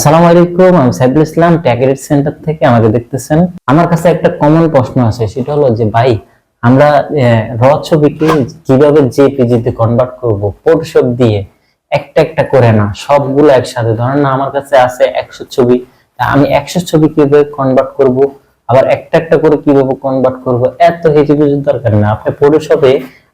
আসসালামু আলাইকুম, আমি সাইদুল ইসলাম ট্যাগেট সেন্টার থেকে আমাকে দেখতেছেন। আমার কাছে একটা কমন প্রশ্ন আছে, সেটা হলো যে, ভাই, আমরা র ছবিকে কীভাবে জেপিজি তে কনভার্ট করব? ফটোশপ দিয়ে একটা একটা করে না, সবগুলো একসাথে। ধরেন না, আমার কাছে আছে একশো ছবি আমি একশো ছবি কীভাবে কনভার্ট করব? আবার একটা একটা করে কীভাবে কনভার্ট করব? এত হিজিবিজির দরকার না। আপনি ফটোশপে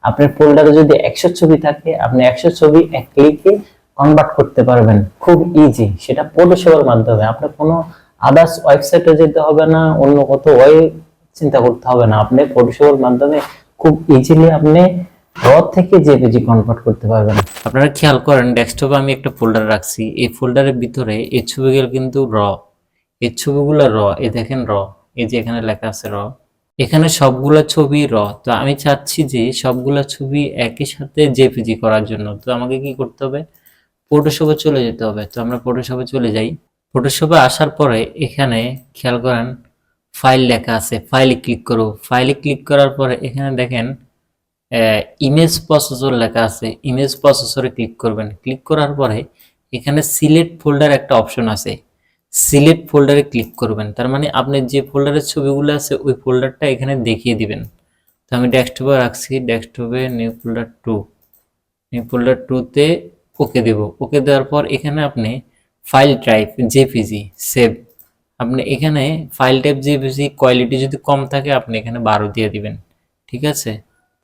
আপনার ফোল্ডারে যদি একশো ছবি থাকে, আপনি একশো ছবি এক ক্লিকে কনভার্ট করতে পারবেন। খুব ইজি সেটা ফটোশপের মাধ্যমে। আপনার কোনো আদার্স ওয়েবসাইটে যেতে হবে না, অন্য কত ওয়ে চিন্তা করতে হবে না। আপনি ফটোশপের মাধ্যমে খুব ইজিলি আপনি র থেকে জেপিজি কনভার্ট করতে পারবেন। আপনারা খেয়াল করেন ডেস্কটপে আমি একটা ফোল্ডার রাখছি। এই ফোল্ডারের ভিতরে এই ছবিগুলো কিন্তু র এই ছবিগুলো র এই দেখেন র এই যে এখানে লেখা আছে র এখানে সবগুলা ছবি র তো আমি চাচ্ছি যে সবগুলা ছবি একই সাথে জেপিজি করার জন্য। তো আমাকে কি করতে হবে? ফটোশপে চলে যেতে হবে। তো আমরা ফটোশপে চলে যাই। ফটোশপে আসার পরে এখানে খেয়াল করেন ফাইল লেখা আছে। ফাইলে ক্লিক করো ফাইলে ক্লিক করার পরে এখানে দেখেন ইমেজ প্রসেসর লেখা আছে। ইমেজ প্রসেসরে ক্লিক করবেন। ক্লিক করার পরে এখানে সিলেক্ট ফোল্ডার একটা অপশন আছে। সিলেক্ট ফোল্ডারে ক্লিক করবেন। তার মানে আপনি যে ফোল্ডারের ছবিগুলো আছে, ওই ফোল্ডারটা এখানে দেখিয়ে দিবেন। তো আমি ডেস্কটপে রাখছি। ডেস্কটপে new folder two new folder টুতে ওকে দেব। ওকে দেওয়ার পর এখানে আপনি ফাইল টাইপ জেপিজি সেভ আপনি এখানে ফাইল টাইপ জেপিজি কোয়ালিটি যদি কম থাকে, আপনি এখানে বারো দিয়ে দিবেন। ঠিক আছে?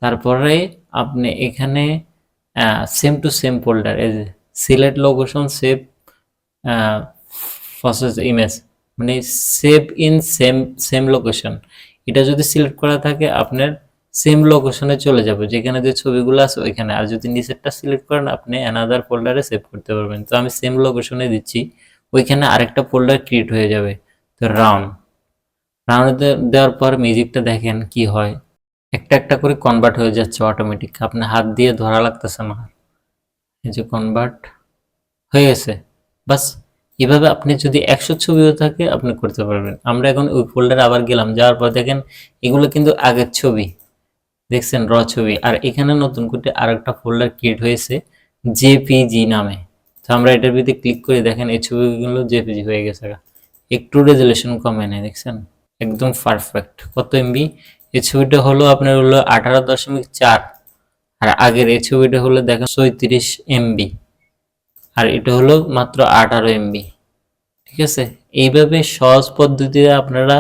তারপরে আপনি এখানে same to same folder as select location save process image মানে save in same same location এটা যদি সিলেক্ট করা থাকে, আপনার সেম লোকেশনে চলে যাবে। যেখানে যে ছবিগুলো আছে ওইখানে। আর যদি নিচেরটা সিলেক্ট করেন, আপনি অ্যানাদার ফোল্ডারে সেভ করতে পারবেন। তো আমি সেম লোকেশনে দিচ্ছি। ওইখানে আরেকটা ফোল্ডার ক্রিয়েট হয়ে যাবে। তো রাউন্ড রাউন্ড দেওয়ার পর মিউজিকটা দেখেন কি হয়। একটা একটা করে কনভার্ট হয়ে যাচ্ছে অটোমেটিক আপনি হাত দিয়ে ধরা লাগতেছে না। এই যে কনভার্ট হয়ে গেছে। বাস, এভাবে আপনি যদি একশো ছবিও থাকে, আপনি করতে পারবেন। আমরা এখন ওই ফোল্ডারে আবার গেলাম। যাওয়ার পর দেখেন, এগুলো কিন্তু আগের ছবি। দেখছেন র ছবি। আর এখানে নতুন করে আরেকটা ফোল্ডার ক্রিয়েট হয়েছে জেপিজি নামে। তো আমরা এটার ভিতরে ক্লিক করে দেখেন, এই ছবিগুলো জেপিজি হয়ে গেছে একটু রেজুলেশন কমে নেই, দেখছেন? একদম পারফেক্ট কত এমবি এই ছবিটা হলো আপনার হলো আঠারো দশমিক চার। আর আগের এই ছবিটা হলো দেখেন ছয়ত্রিশ এমবি আর এটা হলো মাত্র আঠারো এমবি ঠিক আছে? এইভাবে সহজ পদ্ধতিতে আপনারা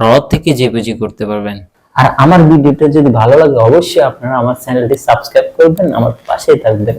র থেকে জেপিজি করতে পারবেন। আর আমার ভিডিওটা যদি ভালো লাগে, অবশ্যই আপনারা আমার চ্যানেলটি সাবস্ক্রাইব করবেন, আমার পাশেই থাকবেন।